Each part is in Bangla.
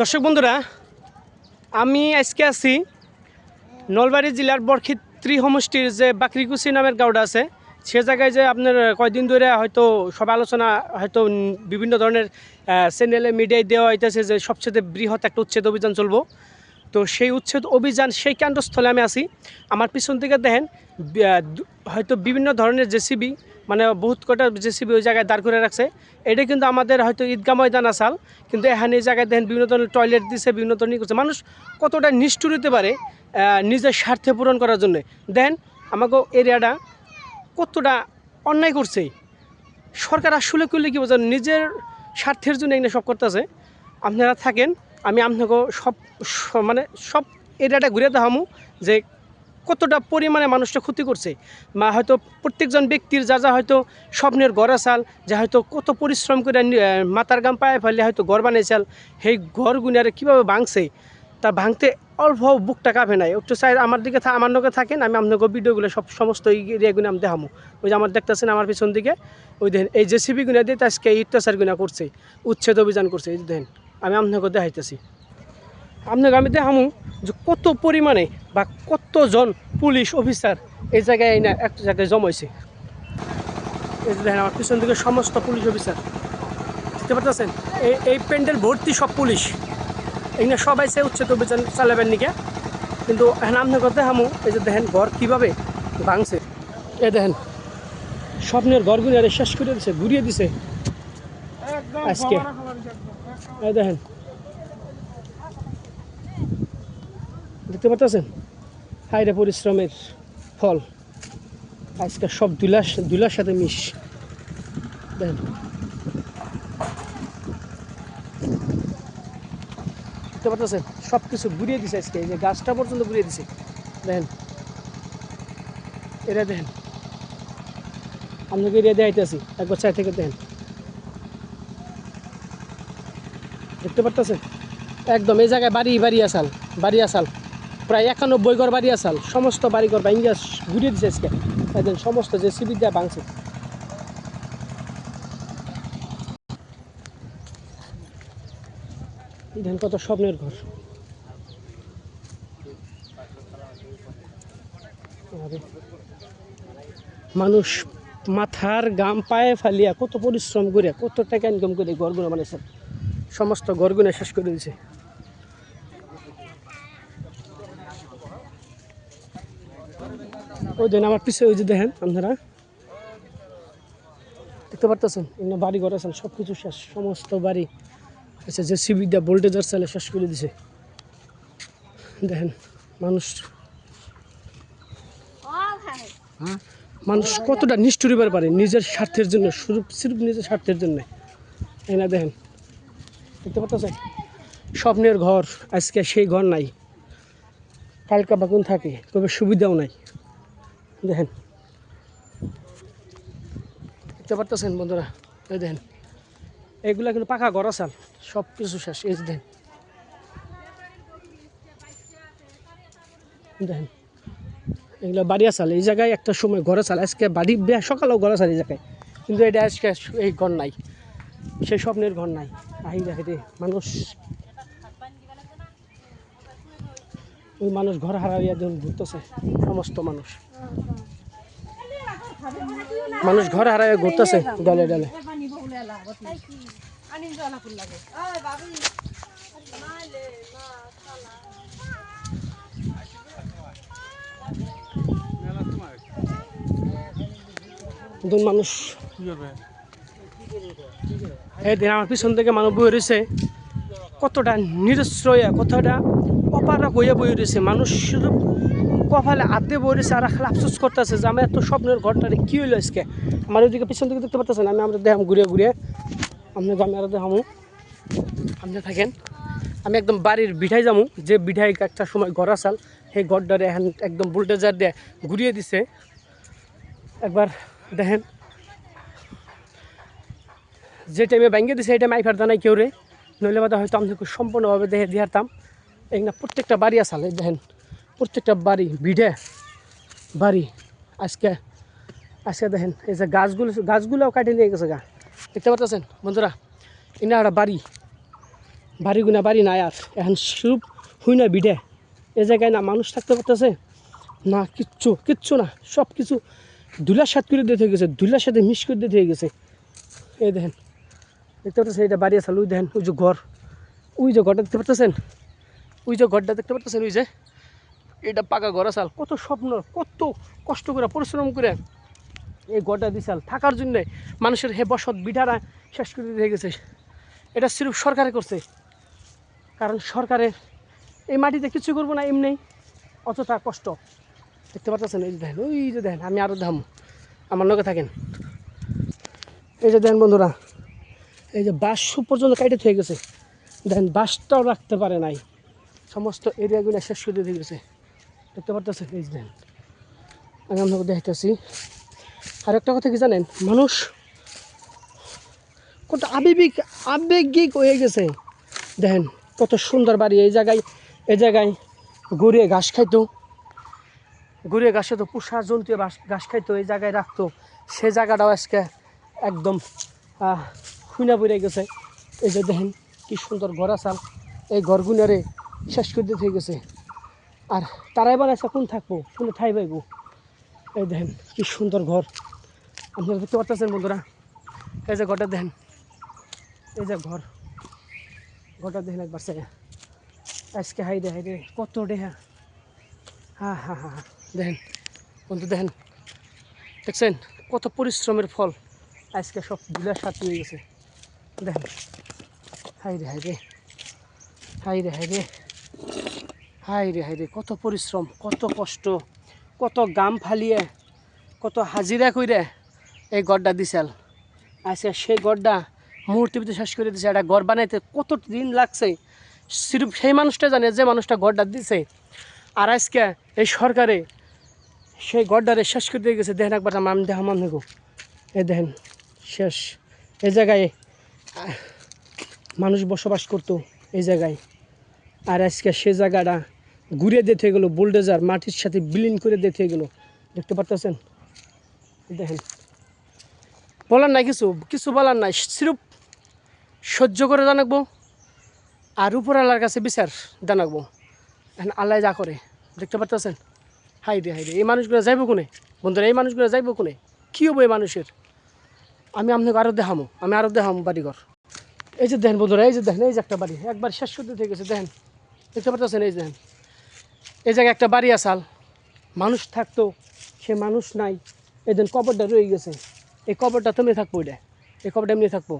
দর্শক বন্ধুরা, আমি আজকে আছি নলবাড়ি জেলার বরক্ষিত্রী সমষ্টির যে বাকরিকুচি নামের গাঁওটা আছে, সে জায়গায় যে আপনার কয়দিন ধরে হয়তো সব আলোচনা হয়তো বিভিন্ন ধরনের চ্যানেলে মিডিয়ায় দেওয়া হইতেছে যে সবচেয়ে বৃহৎ একটা উচ্ছেদ অভিযান চলবো। তো সেই উচ্ছেদ অভিযান সেই কেন্দ্রস্থলে আমি আছি। আমার পিছন থেকে দেখেন হয়তো বিভিন্ন ধরনের জেসিবি মানে বহুত কটা জেসিবি ওই জায়গায় দাঁড় করে রাখছে। এটা কিন্তু আমাদের হয়তো ঈদগা ময়দান আসাল, কিন্তু এখানে এই জায়গায় দেখেন বিভিন্ন ধরনের টয়লেট দিছে, বিভিন্ন ধরনের করছে। মানুষ কতটা নিষ্ঠুর হতে পারে নিজের স্বার্থে পূরণ করার জন্য। দেন আমাকে এরিয়াটা কতটা অন্যায় করছে। সরকার আসলে করলে কি বোঝেন, নিজের স্বার্থের জন্য এখানে সব করতেছে। আপনারা থাকেন আমি আপনাকে সব মানে সব এরিয়াটা ঘুরে দেখামু যে কতটা পরিমাণে মানুষটা ক্ষতি করছে। বা হয়তো প্রত্যেকজন ব্যক্তির যা যা হয়তো স্বপ্নের আসাল যে হয়তো কত পরিশ্রম করে মাথার গাম পায়ে ফেলে হয়তো ঘর বানাইছাল সেই ঘরগুলি আর কীভাবে ভাঙছে, তা ভাঙতে অল্প বুকটা কাঁপে নাই। একটু চাই আমার দিকে আমার নকে থাকেন, আমি আপনাকে ভিডিওগুলো সব সমস্ত এরিয়াগুলো আমি দেখামো। ওই যে আমার দেখতেছেন আমার পিছন দিকে, ওই দেখেন, এই জেসিবি গুণা দিয়ে আজকে ইত্যাচার গুণা করছে, উচ্ছেদ অভিযান করছে, এই দেখেন। আমি আপনাকে দেখাইতেছি। আপনাকে আমি দেখামু যে কত পরিমাণে বা কতজন পুলিশ অফিসার এই জায়গায় না একটা জায়গায় জমাইছে। এই দেখেন, আমার পিছন দিকে সমস্ত পুলিশ অফিসার। দেখতে পাচ্ছেন এই এই প্যান্ডেল ভর্তি সব পুলিশ। এখানে সবাই সে উচ্ছেদ অভিযান চালাবেন নিকে? কিন্তু এখন আপনাকে দেখামু, এই যে দেখেন, ঘর কীভাবে ভাঙছে। এ দেখেন, স্বপ্নের ঘরগুলো আরে শেষ করে দিছে, ঘুরিয়ে দিছে। আজকে দেখেন। দেখতে পাচ্ছেন? হাইরে পরিশ্রমের ফল। আজকে সব দুলার দুলার সাথে মিশ। দেখেন। দেখতে পাচ্ছেন? সব কিছু ঘুরিয়ে দিছে আজকে। এই যে গাছটা পর্যন্ত ঘুরিয়ে দিছে। দেখেন। এটা দেখেন। আপনাকে এরিয়া দেখাইতেছি। একবার চাই থেকে দেখেন। দেখতে পারতেছেন? একদম, এই জায়গায় বাড়ি বাড়ি আসাল বাড়ি আসাল। প্রায় একানব্বই ঘর বাড়ি আসাল। সমস্ত বাড়ি ঘর ভাঙ্গিয়া ঘুরিয়ে দিছে আজকে। একদম সমস্ত যে সিবি দেওয়া ভাঙছে। দেখেন কত স্বপ্নের ঘর। মানুষ মাথার গাম পায়ে ফালিয়া কত পরিশ্রম করে কত টাকা ইনকাম করে ঘরগুলো বানাইছে সমস্ত ঘরগুলো শেষ করে দিয়েছে। ওই দেন আমার পিছিয়ে ওই যে দেখেন আপনারা। দেখতে পারতেছেন? এখানে বাড়ি ঘর আছেন সব কিছু শেষ, সমস্ত বাড়ি। আচ্ছা যে সিবি দিয়া ভোল্টেজার চালে শেষ করে দিছে দেখেন, মানুষ। মানুষ কতটা নিষ্ঠুর পারে নিজের স্বার্থের জন্য শুধু সির্ফ নিজের স্বার্থের জন্য। এই না দেখেন দেখতে পাচ্ছেন স্বপ্নের ঘর, আজকে সেই ঘর নাই। কালকা বাকুন থাকে, তবে সুবিধাও নাই। দেখেন। দেখতে পারতেছেন বন্ধুরা? এই দেখেন। এইগুলা কিন্তু পাকা ঘর, আসাল। সব কিছু শেষ। এই দেখেন। দেখেন। এগুলো বাড়ি আসাল। এই জায়গায় একটা সময় ঘর আসাল। আজকে বাড়ি সকালেও ঘর আসাল এই জায়গায়। কিন্তু এটা আজকে এই ঘর নাই। সেই স্বপ্নের ঘর নাই। আহি দেখে মানুষ ওই মানুষ ঘর হারাইয়া যখন ঘুরতেছে, সমস্ত মানুষ। মানুষ ঘর হারাইয়া ঘুরতেছে ডালে ডালে। মানুষ এই দিন আমার পিছন থেকে মানুষ বয়ে রয়েছে কতটা নিরশ্রয় কতটা অপারক হইয়া বয়ে রয়েছে মানুষ শুধু কপালে আদে বয়ে রয়েছে আর আফসোস করতেছে যে আমার এত স্বপ্নের ঘরটারে কী হইল আজকে। আমার ওইদিকে পিছন থেকে দেখতে পাচ্ছেন আমি আমরা দেখাম ঘুরে ঘুরে আপনার আমি আরও দেখামু। আপনি থাকেন। আমি একদম বাড়ির বিঠাই যামু। যে বিঠাই একটা সময় ঘর আসাল সেই ঘরটারে এখন একদম বুলটেজার দিয়ে ঘুরিয়ে দিছে। একবার দেখেন। যে টাইমে ব্যাঙ্গে দিছে, সেই টাইমে আই আইফার নাই কেউ রে। নইলে বাদা হয়তো আমি সম্পূর্ণভাবে দেখে দিয়ারতাম এখানে প্রত্যেকটা বাড়ি আসাল দেখেন, প্রত্যেকটা বাড়ি, ভিড়ে বাড়ি। আজকে আজকে দেখেন, এই যে গাছগুলো, গাছগুলোও কাটিয়ে নিয়ে গেছে গা। দেখতে পাচ্ছেন বন্ধুরা এনে একটা বাড়ি বাড়ি গুনা বাড়ি নাই আর। এখন সুপ হুই না বিডে এ জায়গায় না মানুষ থাকতে পারতেছে? না, কিচ্ছু কিচ্ছু না। সব কিছু দুলার সাথে করে দিতে হয়ে গেছে দুলার সাথে মিস করে দিতে হয়ে গেছে। এই দেখেন দেখতে পাচ্ছেন এটা বাড়ি আছে ওই দেখেন, ওই যে ঘর। ওই যে ঘরটা দেখতে পাচ্ছেন? ওই যে ঘরটা দেখতে পাচ্ছেন, ওই যে? এটা পাকা ঘর আসাল কত স্বপ্ন, কত কষ্ট করে, পরিশ্রম করে এই ঘরটা দিছাল থাকার জন্যে মানুষের হে বসত বিটারা শেষ করে দিতে গেছে। এটা সিরফ সরকারে করছে। কারণ সরকারের এই মাটিতে কিছু করব না, এমনি। অতটা কষ্ট। দেখতে পাচ্ছেন, এই যে দেখেন, ওই যে দেখেন, আমি আরও দাম আমার লগে থাকেন। এই যে দেখেন বন্ধুরা এই যে বাঁশ পর্যন্ত কাইটে থেকে গেছে। দেখেন বাঁশটাও রাখতে পারে নাই। সমস্ত এরিয়াগুলো শেষ করে দিয়ে গেছে। দেখতে পারতেছেন? এই যে দেখেন আমি আপনাকে দেখাইতেছি। আর একটা কথা কি জানেন? মানুষ কত আবেগিক আবেগিক হয়ে গেছে। দেখেন কত সুন্দর বাড়ি। এই জায়গায় এই জায়গায় গড়িয়ে ঘাস খাইতো। গড়িয়ে ঘাস খাইতো পোষা জন্তু ঘাস খাইতো। এই জায়গায় রাখতো। সে জায়গাটাও আজকে একদম খুইনা পড়ে গেছে। এই যে দেখেন কি সুন্দর ঘর আসাল এই ঘরগুনারে শেষ করে দিতে হয়ে গেছে। আর তারাই এবার আজকে কোন থাকব? কোন ঠাই পাইবো? এই দেখেন কি সুন্দর ঘর। আপনারা দেখতে পাচ্ছেন বন্ধুরা, এই যে ঘরটা দেখেন, এই যে ঘর। ঘরটা দেখেন একবার সে আজকে হাই রে হাই রে, কত ডেহা হা হা হা হা। দেখেন, বন্ধু, দেখেন। দেখছেন? কত পরিশ্রমের ফল। আজকে সব বিলাস সাথে হয়ে গেছে। দেখেন হাই রে হাই রে। হাই রে কত পরিশ্রম, কত কষ্ট, কত গাম ফালিয়ে, কত হাজিরা কইরে এই গড়টা দিছাল। আজকে সেই গড়টা মুহূর্তে ভিতরে শেষ করে দিছে, একটা গড় বানাইতে কত দিন লাগছে? সিরুপ, সেই মানুষটা জানে যে মানুষটা গড়টা দিছে। আর আজকে এই সরকারে সেই গড়টারে শেষ করে দিয়ে গেছে। দেখেন একবার আমি দেখা গো। এই দেখেন, শেষ। এই জায়গায় মানুষ বসবাস করতো এই জায়গায়। আর আজকে সে জায়গাটা ঘুরিয়ে দিতে গেলো বোল্ডেজার মাটির সাথে বিলীন করে দিতে গেলো। দেখতে পারতেছেন? দেখেন। বলার নাই কিছু কিছু বলার নাই। সিরুপ সহ্য করে জানাকবো আর উপরওয়ালার কাছে বিচার জানাকবো এখন আল্লাহ যা করে, দেখতে পারতেছেন? হাই রে হাই রে এই মানুষগুলো যাইব কোনে? বন্ধুরা, এই মানুষগুলো যাইব কোনে? কী হব এই মানুষের? আমি আপনাকে আরও দেখামো, আমি আরও দেখামো বাড়িঘর। এই যে দেখেন বন্ধুরা, এই যে দেখেন, এই যে একটা বাড়ি, একবার শেষ করতে থেকে গেছে, দেখেন। দেখতে পারতেছেন, এই যে দেখেন। এই জায়গায় একটা বাড়ি আসাল মানুষ থাকতো, সে মানুষ নাই। এই দিন কবরটা রয়ে গেছে। এই কবরটা তুমি থাকব এটা। এই কবরটা এমনি থাকব।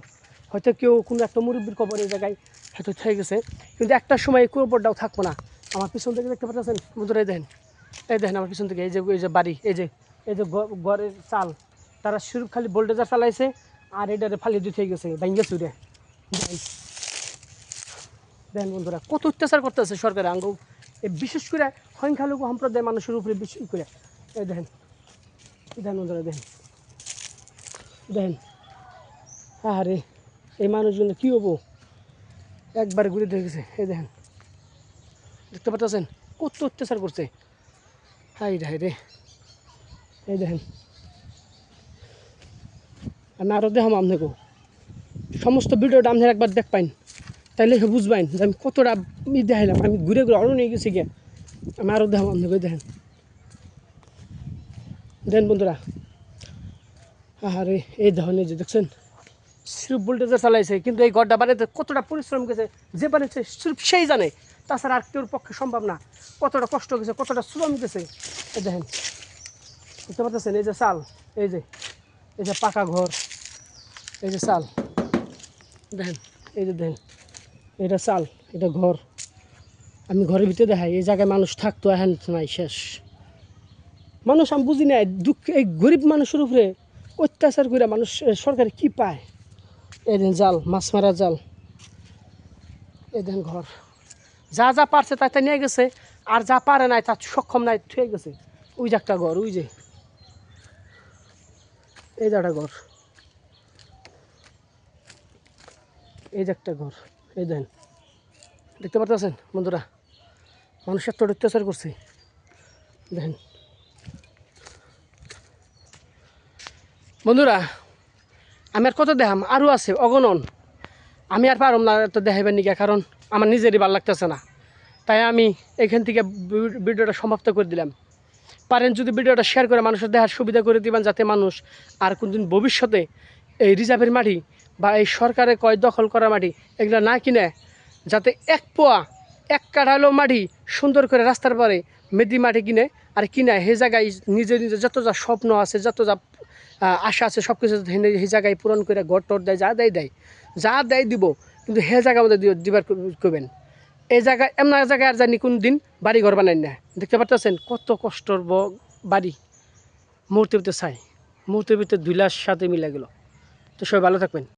হয়তো কেউ কোনো একটা মুরব্বীর কবর এই জায়গায় হয়তো থেকে গেছে। কিন্তু একটা সময় এই কবরটাও থাকব না। আমার পিছন থেকে দেখতে পাচ্ছেন বন্ধুরা, এই দেখেন। এই দেখেন আমার পিছন থেকে, এই যে এই যে বাড়ি, এই যে এই যে ঘরের চাল। তারা শুরু খালি ভোল্টেজার চালাইছে আর এটারে ফালি দিয়ে থেকে গেছে ভেঙ্গে চুরে। দেখেন বন্ধুরা, কত অত্যাচার করতেছে সরকার আঙ্গ। বিশেষ করে সংখ্যালঘু সম্প্রদায় মানুষের উপরে বিশেষ করে। এই দেখেন দেখেন বন্ধুরা দেখেন দেখেন আরে, এই মানুষগুলো কী হব? একবার ঘুরে দেখে গেছে, এই দেখেন দেখতে পাচ্ছেন? কত অত্যাচার করছে। হাই রে হাই রে। এই দেখেন আর দেখাম আপনাকেও সমস্ত ভিডিওটা আপনার একবার দেখ পাইন তাইলে সে বুঝবেন যে আমি কতটা ই দেখাইলাম। আমি ঘুরে ঘুরে আরও নিয়ে গেছি গিয়ে। আমি আরও দেখাম আপনাকে দেখেন। দেন বন্ধুরা। আরে এই এই যে দেখছেন? সিরুপ ভোল্টেজার চালাইছে, কিন্তু এই ঘরটা বানাইতে কতটা পরিশ্রম গেছে, যে বানিয়েছে সিরুপ সেই জানে। তাছাড়া আর কেউর পক্ষে সম্ভব না। কতটা কষ্ট গেছে, কতটা শ্রম গেছে। এই দেখেন, দেখতে পারতেছেন? এই যে চাল, এই যে এই যে পাকা ঘর। এই যে চাল। দেখেন, এই যে দেখেন, এটা চাল, এটা ঘর। আমি ঘরের ভিতরে দেখাই, এই জায়গায় মানুষ থাকতো, এখন নাই, শেষ। মানুষ আমি বুঝি না দুঃখ এই গরিব মানুষের উপরে অত্যাচার করে মানুষ সরকারে কি পায়? এই জাল, মাছ মারা জাল। এই দেন ঘর। যা যা পারছে তাই তাই নিয়ে গেছে, আর যা পারে নাই তার সক্ষম নাই থুয়ে গেছে। ওই যে একটা ঘর, ওই যে। এই যে একটা ঘর। এই যে একটা ঘর, এই দেন। দেখতে পারতেছেন বন্ধুরা? মানুষের তো অত্যাচার করছে। দেখেন বন্ধুরা, আমি আর কত দেখাম? আরও আছে, অগণন। আমি আর পারম না তো দেখাইবার নিকা কারণ আমার নিজেরই ভালো লাগতেছে না। তাই আমি এখান থেকে ভিডিওটা সমাপ্ত করে দিলাম। পারেন যদি ভিডিওটা শেয়ার করে মানুষের দেখার সুবিধা করে দিবেন, যাতে মানুষ আর কোনদিন ভবিষ্যতে এই রিজার্ভের মাটি বা এই সরকারে কয় দখল করা মাটি, এগুলো না কিনে, যাতে এক পোয়া, এক কাঠালো মাটি সুন্দর করে রাস্তার পরে মেদি মাটি কিনে আর কিনে। সেই জায়গায় নিজে নিজে যত যা স্বপ্ন আছে, যত যা আশা আছে সব কিছু সেই জায়গায় পূরণ করে ঘর টর দেয়, যা দেয় দেয়। যা দেয় দিব, কিন্তু সে জায়গার মধ্যে দিও- দিবার করবেন এই জায়গায় এমন জায়গায় আর জানি কোন দিন বাড়ি ঘর বানাই না দেখতে পারতেছেন কত কষ্টর বাড়ি। মুহূর্তের ভিতরে চাই মুহূর্তের ভিতরে দুই লাখ সাথে মিলে গেল। তো সবাই ভালো থাকবেন।